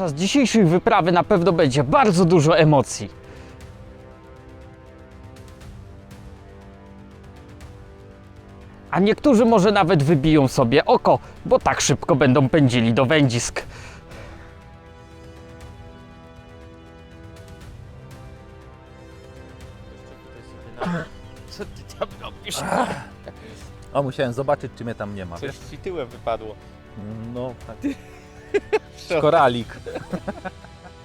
Podczas dzisiejszej wyprawy na pewno będzie bardzo dużo emocji. A niektórzy może nawet wybiją sobie oko, bo tak szybko będą pędzili do wędzisk. Co ty tam robisz? O, musiałem zobaczyć, czy mnie tam nie ma. Coś ci tyłem wypadło. No, tak. Koralik.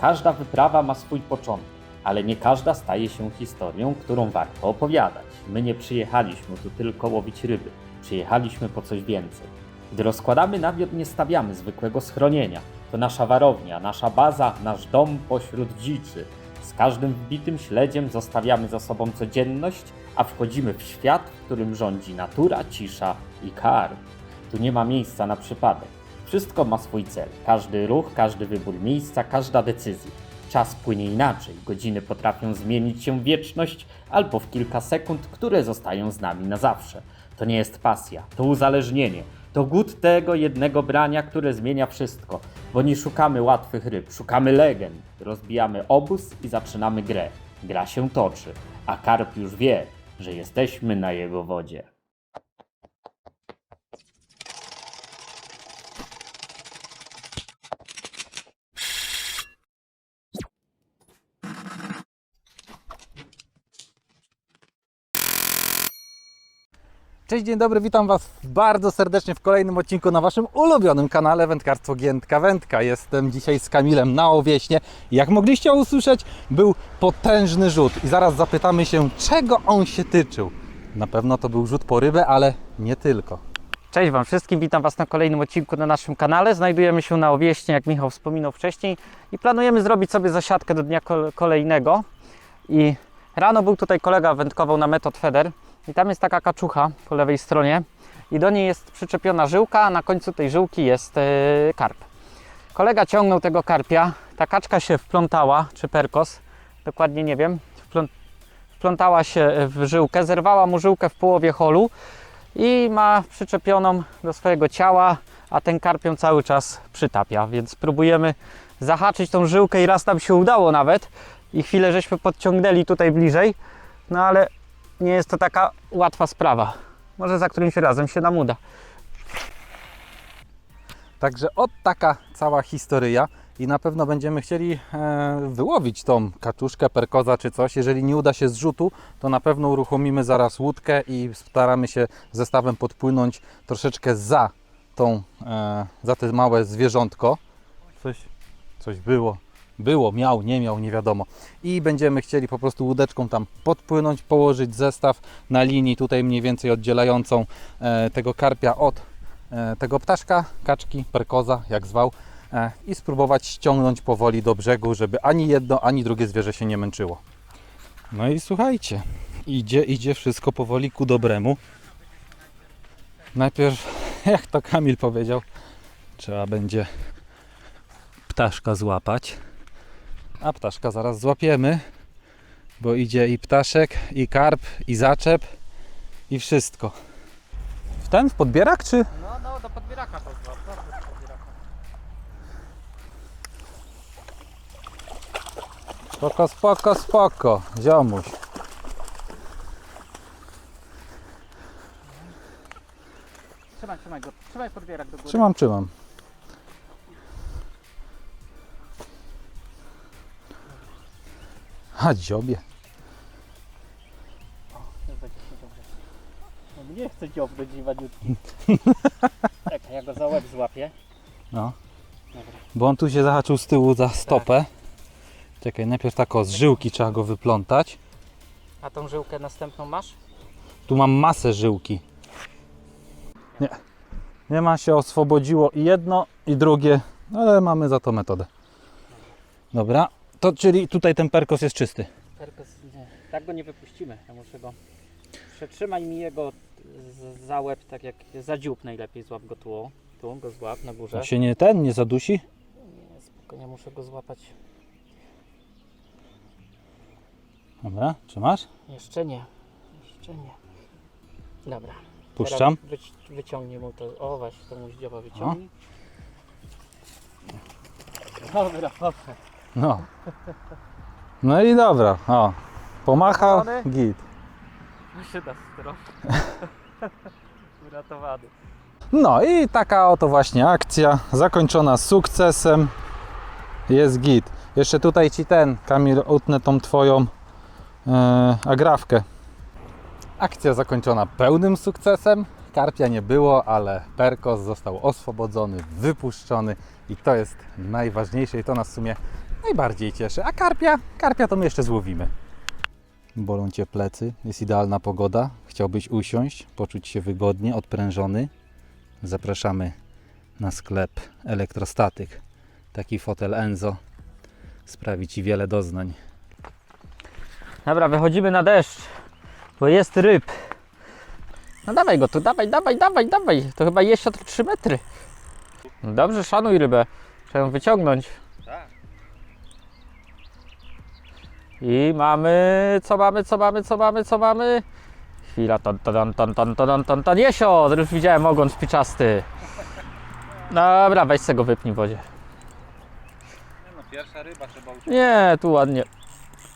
Każda wyprawa ma swój początek, ale nie każda staje się historią, którą warto opowiadać. My nie przyjechaliśmy tu tylko łowić ryby, przyjechaliśmy po coś więcej. Gdy rozkładamy namiot, nie stawiamy zwykłego schronienia. To nasza warownia, nasza baza, nasz dom pośród dziczy. Z każdym wbitym śledziem zostawiamy za sobą codzienność, a wchodzimy w świat, w którym rządzi natura, cisza i karm. Tu nie ma miejsca na przypadek. Wszystko ma swój cel. Każdy ruch, każdy wybór miejsca, każda decyzja. Czas płynie inaczej. Godziny potrafią zmienić się w wieczność albo w kilka sekund, które zostają z nami na zawsze. To nie jest pasja, to uzależnienie. To głód tego jednego brania, które zmienia wszystko. Bo nie szukamy łatwych ryb, szukamy legend. Rozbijamy obóz i zaczynamy grę. Gra się toczy, a karp już wie, że jesteśmy na jego wodzie. Cześć, dzień dobry, witam Was bardzo serdecznie w kolejnym odcinku na Waszym ulubionym kanale Wędkarstwo Giętka Wędka. Jestem dzisiaj z Kamilem na Owieśnie. Jak mogliście usłyszeć, był potężny rzut i zaraz zapytamy się, czego on się tyczył. Na pewno to był rzut po rybę, ale nie tylko. Cześć Wam wszystkim, witam Was na kolejnym odcinku na naszym kanale. Znajdujemy się na Owieśnie, jak Michał wspominał wcześniej i planujemy zrobić sobie zasiadkę do dnia kol- kolejnego. I rano był tutaj kolega, wędkował na Metod Feder i tam jest taka kaczucha po lewej stronie. I do niej jest przyczepiona żyłka, a na końcu tej żyłki jest e, karp. Kolega ciągnął tego karpia, ta kaczka się wplątała, czy perkos, dokładnie nie wiem, wplą- wplątała się w żyłkę, zerwała mu żyłkę w połowie holu i ma przyczepioną do swojego ciała, a ten karp ją cały czas przytapia, więc próbujemy zahaczyć tą żyłkę i raz nam się udało nawet. I chwilę żeśmy podciągnęli tutaj bliżej, no ale nie jest to taka łatwa sprawa. Może za którymś razem się nam uda. Także od taka cała historyja i na pewno będziemy chcieli e, wyłowić tą kaczuszkę, perkoza czy coś. Jeżeli nie uda się z rzutu, to na pewno uruchomimy zaraz łódkę i staramy się zestawem podpłynąć troszeczkę za tą, e, za te małe zwierzątko. Coś, coś było. Było, miał, nie miał, nie wiadomo. I będziemy chcieli po prostu łódeczką tam podpłynąć, położyć zestaw na linii tutaj mniej więcej oddzielającą e, tego karpia od e, tego ptaszka, kaczki, perkoza, jak zwał, e, i spróbować ściągnąć powoli do brzegu, żeby ani jedno, ani drugie zwierzę się nie męczyło. No i słuchajcie, idzie, idzie wszystko powoli ku dobremu. Najpierw, jak to Kamil powiedział, trzeba będzie ptaszka złapać, a ptaszka zaraz złapiemy, bo idzie i ptaszek, i karp, i zaczep, i wszystko. W ten, w podbierak, czy? No, no, do podbieraka to zła, podbieraka. Spoko, spoko, spoko, ziomuś. Trzymaj, trzymaj go, trzymaj podbierak do góry. Trzymam, trzymam. A dziobie. Już będzie się dobrze. No nie chcę dziobnąć dziwaniutki. Czekaj, ja go za łeb złapię. No. Dobra. Bo on tu się zahaczył z tyłu za stopę. Czekaj, najpierw tak o, z żyłki trzeba go wyplątać. A tą żyłkę następną masz? Tu mam masę żyłki. Nie. Nie ma się oswobodziło i jedno i drugie, ale mamy za to metodę. Dobra. To czyli tutaj ten perkos jest czysty. Perkos, nie. Tak go nie wypuścimy. Ja muszę go. Przetrzymaj mi jego z- za łeb, tak jak za dziób najlepiej. Złap go tu. Tu go złap na górze. To się nie ten, nie zadusi? Nie, spokojnie muszę go złapać. Dobra, trzymasz? Jeszcze nie. Jeszcze nie. Dobra. Puszczam. Teraz wyci- wyciągnij mu to. O właśnie, to mu ździoba wyciągnij. Dobra, dobra. No. No i dobra, o. Pomachał, Zadowolony? git. się da strop. Uratowany. No i taka oto właśnie akcja, zakończona sukcesem. Jest git. Jeszcze tutaj Ci ten, Kamil, utnę tą Twoją e, agrafkę. Akcja zakończona pełnym sukcesem. Karpia nie było, ale Perkos został oswobodzony, wypuszczony i to jest najważniejsze i to nas w sumie najbardziej cieszy. A karpia, karpia to my jeszcze złowimy. Bolą Cię plecy, jest idealna pogoda. Chciałbyś usiąść, poczuć się wygodnie, odprężony. Zapraszamy na sklep Elektrostatyk. Taki fotel Enzo sprawi Ci wiele doznań. Dobra, wychodzimy na deszcz, bo jest ryb. No dawaj go tu, dawaj, dawaj, dawaj, dawaj. To chyba jeszcze 3 metry. No Dobrze, szanuj rybę. Trzeba ją wyciągnąć. Tak. I mamy, co mamy, co mamy, co mamy, co mamy? Chwila, ton, ton, ton, ton, ton, ton, ton, jesiot, już widziałem ogon szpiczasty. Dobra, weź se go wypnij w wodzie. No, pierwsza ryba trzeba usiąść. Nie, tu ładnie.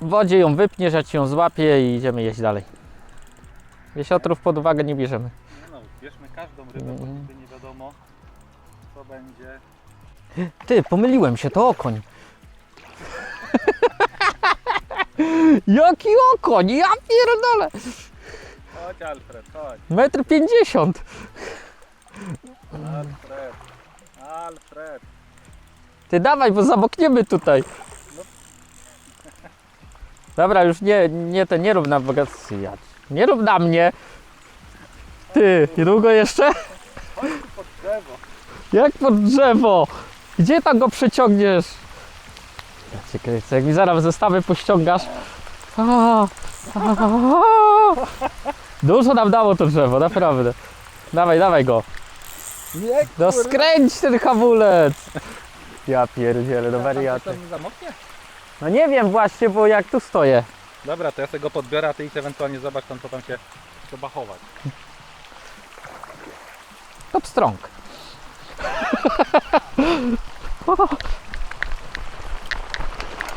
W wodzie ją wypniesz, ja ci ją złapię i idziemy jeść dalej. Jesiotrów pod uwagę nie bierzemy. No, bierzmy każdą rybę, bo nigdy nie wiadomo co będzie. Ty, pomyliłem się, to okoń. Jaki okoń? Ja pierdolę. Chodź Alfred, chodź. Metr pięćdziesiąt. Alfred. Alfred. Ty dawaj, bo zamokniemy tutaj. Dobra, już nie, nie, te, nie rób na bogactwie. Nie rób na mnie. Ty, niedługo jeszcze? Pod drzewo. Jak pod drzewo? Gdzie tam go przeciągniesz? Ja cię kręcę, jak mi zaraz zestawy pościągasz. A, a, a. Dużo nam dało to drzewo, naprawdę. Dawaj, dawaj go. Nie, No skręć ten hamulec. Ja pierdzielę, no wariaty. zamoknie? No nie wiem właśnie, bo jak tu stoję. Dobra, to ja sobie go podbiorę, a ty idź ewentualnie zobacz tam, co tam się trzeba chować. Top strong.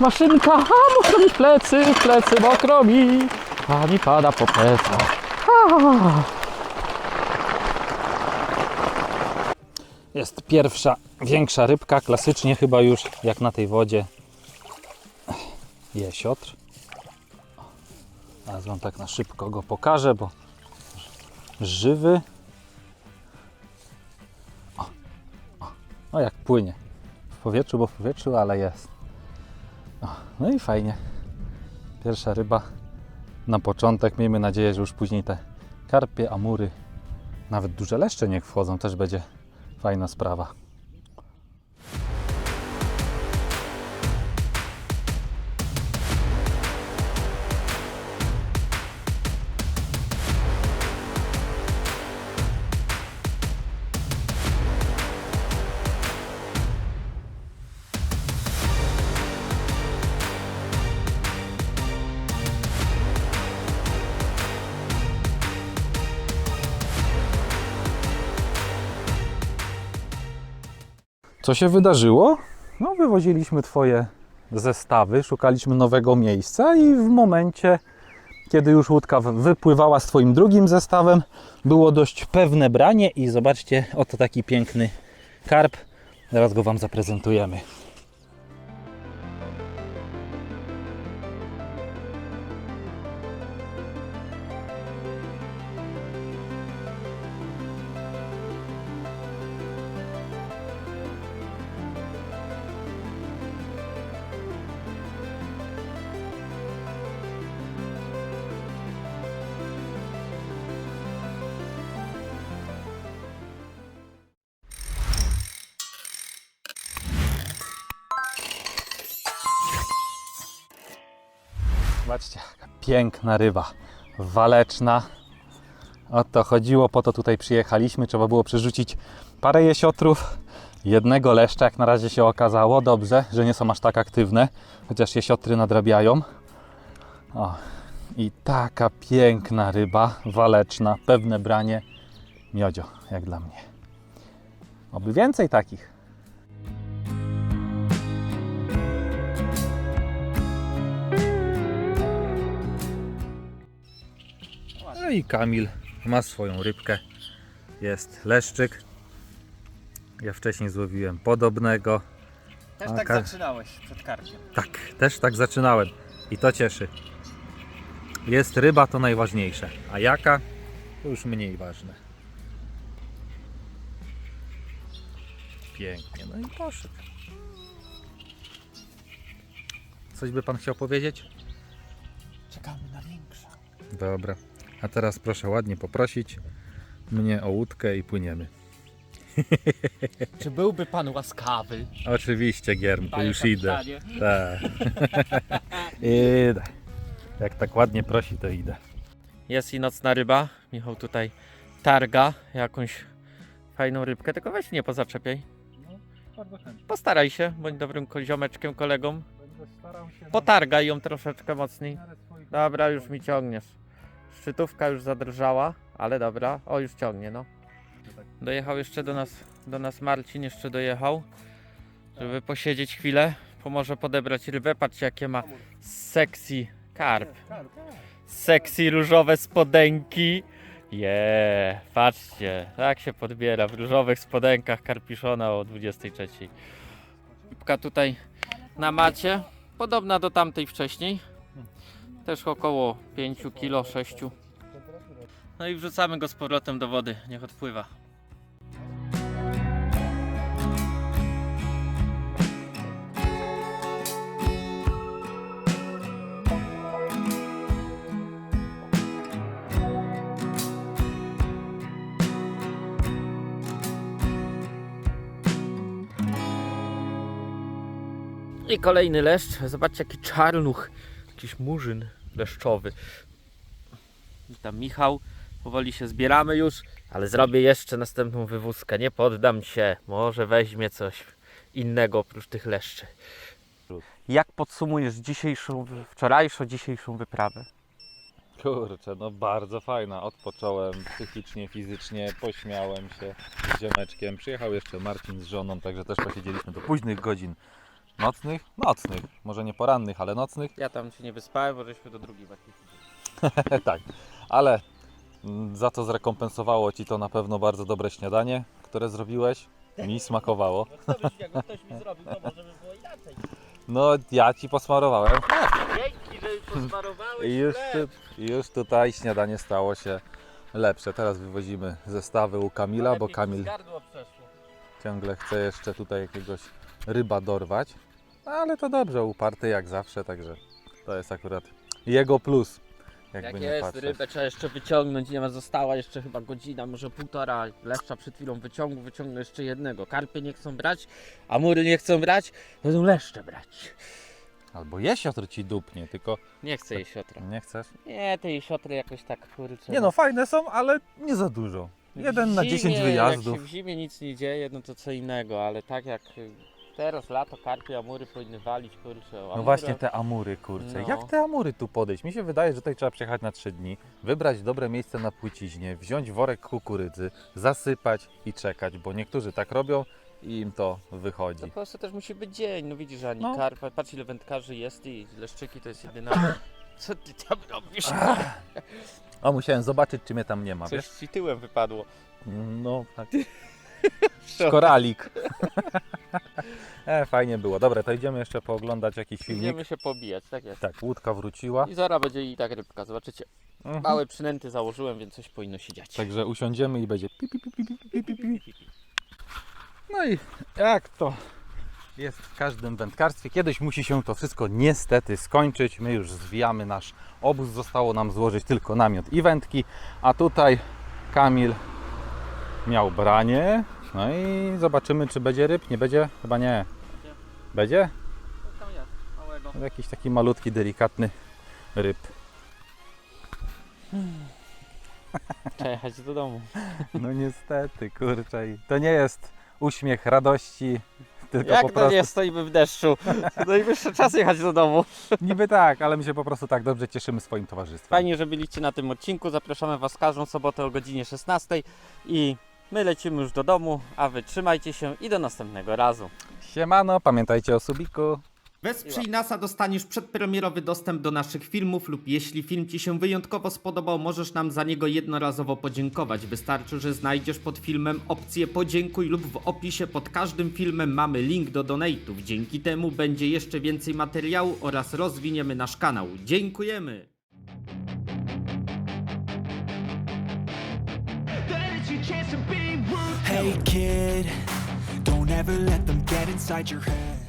Maszynka, a mokro mi plecy, plecy mokro mi, a mi pada po plecach. Jest pierwsza, większa rybka, klasycznie chyba już jak na tej wodzie. Jesiotr. Teraz wam tak na szybko go pokażę, bo żywy. O, o, o jak płynie. W powietrzu, bo w powietrzu, ale jest. O, no i fajnie. Pierwsza ryba na początek. Miejmy nadzieję, że już później te karpie, amury, nawet duże leszcze niech wchodzą, też będzie Fajna sprawa. Co się wydarzyło? No, wywoziliśmy Twoje zestawy, szukaliśmy nowego miejsca i w momencie, kiedy już łódka wypływała z Twoim drugim zestawem, było dość pewne branie i zobaczcie, oto taki piękny karp. Zaraz go Wam zaprezentujemy. Zobaczcie, piękna ryba, waleczna. O to chodziło, po to tutaj przyjechaliśmy. Trzeba było przerzucić parę jesiotrów, jednego leszcza, jak na razie się okazało. Dobrze, że nie są aż tak aktywne, chociaż jesiotry nadrabiają. O, i taka piękna ryba, waleczna, pewne branie. Miodzio, jak dla mnie. Oby więcej takich. I Kamil ma swoją rybkę. Jest leszczyk. Ja wcześniej złowiłem podobnego. Też tak Kar- zaczynałeś przed karpiem. Tak, też tak zaczynałem i to cieszy. Jest ryba to najważniejsze, a jaka to już mniej ważne. Pięknie, no i poszedł. Coś by pan chciał powiedzieć? Czekamy na większą. Dobra, a teraz proszę ładnie poprosić mnie o łódkę i płyniemy. Czy byłby pan łaskawy? Oczywiście, Giermku, Panie już idę. kapitanie. Tak. idę. Jak tak ładnie prosi, to idę. Jest i nocna ryba. Michał tutaj targa jakąś fajną rybkę, tylko weź nie pozaczepiaj. Bardzo chętnie. Postaraj się, bądź dobrym koziomeczkiem, kolegą. Będę starał się. Potargaj ją troszeczkę mocniej. Dobra, już mi ciągniesz. Szczytówka już zadrżała, ale dobra. O, już ciągnie, no. Dojechał jeszcze do nas, do nas Marcin, jeszcze dojechał, żeby posiedzieć chwilę. Pomoże podebrać rybę. Patrzcie, jakie ma sexy karp. Sexy różowe spodenki. Je, patrzcie, tak się podbiera w różowych spodenkach karpiszona o 23. Rybka tutaj na macie, podobna do tamtej wcześniej. Też około 5 kg, 6. No i wrzucamy go z powrotem do wody, niech odpływa. I kolejny leszcz. Zobaczcie jaki czarnuch. Jakiś murzyn leszczowy. I tam Michał. Powoli się zbieramy już, ale zrobię jeszcze następną wywózkę. Nie poddam się. Może weźmie coś innego oprócz tych leszczy. Jak podsumujesz dzisiejszą, wczorajszą, dzisiejszą wyprawę? Kurczę, no bardzo fajna. Odpocząłem psychicznie, fizycznie, pośmiałem się z ziomeczkiem. Przyjechał jeszcze Marcin z żoną, także też posiedzieliśmy do późnych godzin nocnych. Nocnych, może nie porannych, ale nocnych. Ja tam się nie wyspałem, bo żeśmy do drugiej wakcji. tak, ale mm, za to zrekompensowało Ci to na pewno bardzo dobre śniadanie, które zrobiłeś. Mi smakowało. No kto byś, jakby ktoś mi zrobił, to może by było inaczej. No, ja Ci posmarowałem. Dzięki, że posmarowałeś I już, tu, już tutaj śniadanie stało się lepsze. Teraz wywozimy zestawy u Kamila, bo Lepiej mi Kamil z gardła przeszło. Ciągle chce jeszcze tutaj jakiegoś ryba dorwać. Ale to dobrze, uparty jak zawsze, także to jest akurat jego plus. Jakby Jak nie jest, patrzeć. rybę trzeba jeszcze wyciągnąć, nie ma, została jeszcze chyba godzina, może półtora. Leszcza przed chwilą wyciągu, wyciągnę jeszcze jednego. Karpie nie chcą brać, a mury nie chcą brać, będą leszcze brać. Albo jesiotr ci dupnie, tylko Nie chcę jej siotra. nie chcesz. Nie, tej siotry jakoś tak kurczę. Nie no, fajne są, ale nie za dużo. Jeden na W 10 zimie, wyjazdów. Jak się w zimie nic nie dzieje, no to co innego, ale tak jak y, teraz lato, karpie, amury powinny walić, kurczę. No amury- właśnie te amury, kurczę. No. Jak te amury tu podejść? Mi się wydaje, że tutaj trzeba przyjechać na 3 dni, wybrać dobre miejsce na płyciźnie, wziąć worek kukurydzy, zasypać i czekać, bo niektórzy tak robią i im to wychodzi. To po prostu też musi być dzień, no widzisz, ani No. karpa, patrz ile wędkarzy jest i leszczyki to jest jedyna... Co ty tam robisz? O, musiałem zobaczyć, czy mnie tam nie ma, Coś wiesz? ci tyłem wypadło. No, tak. Koralik. e, fajnie było. Dobra, to idziemy jeszcze pooglądać jakiś filmik. Idziemy się pobijać, tak jest. Tak, łódka wróciła. I zaraz będzie i tak rybka, zobaczycie. Mhm. Małe przynęty założyłem, więc coś powinno się dziać. Także usiądziemy i będzie pi, pi, pi, pi, pi, pi, pi, pi. No i jak to jest w każdym wędkarstwie, kiedyś musi się to wszystko niestety skończyć. My już zwijamy nasz obóz, zostało nam złożyć tylko namiot i wędki, a tutaj Kamil miał branie. No i zobaczymy, czy będzie ryb. Nie będzie? Chyba nie. Będzie? Jakiś taki malutki, delikatny ryb. Trzeba jechać do domu. No niestety, kurczę. To nie jest uśmiech radości, tylko Jak po to prostu. nie stoimy w deszczu? Najwyższy czas jechać do domu. Niby tak, ale my się po prostu tak dobrze cieszymy swoim towarzystwem. Fajnie, że byliście na tym odcinku. Zapraszamy Was każdą sobotę o godzinie 16 i my lecimy już do domu, a Wy trzymajcie się i do następnego razu. Siemano, pamiętajcie o subiku. Wesprzyj nas, a dostaniesz przedpremierowy dostęp do naszych filmów lub jeśli film Ci się wyjątkowo spodobał, możesz nam za niego jednorazowo podziękować. Wystarczy, że znajdziesz pod filmem opcję podziękuj lub w opisie pod każdym filmem mamy link do donate'ów. Dzięki temu będzie jeszcze więcej materiału oraz rozwiniemy nasz kanał. Dziękujemy! Hey kid, don't ever let them get inside your head.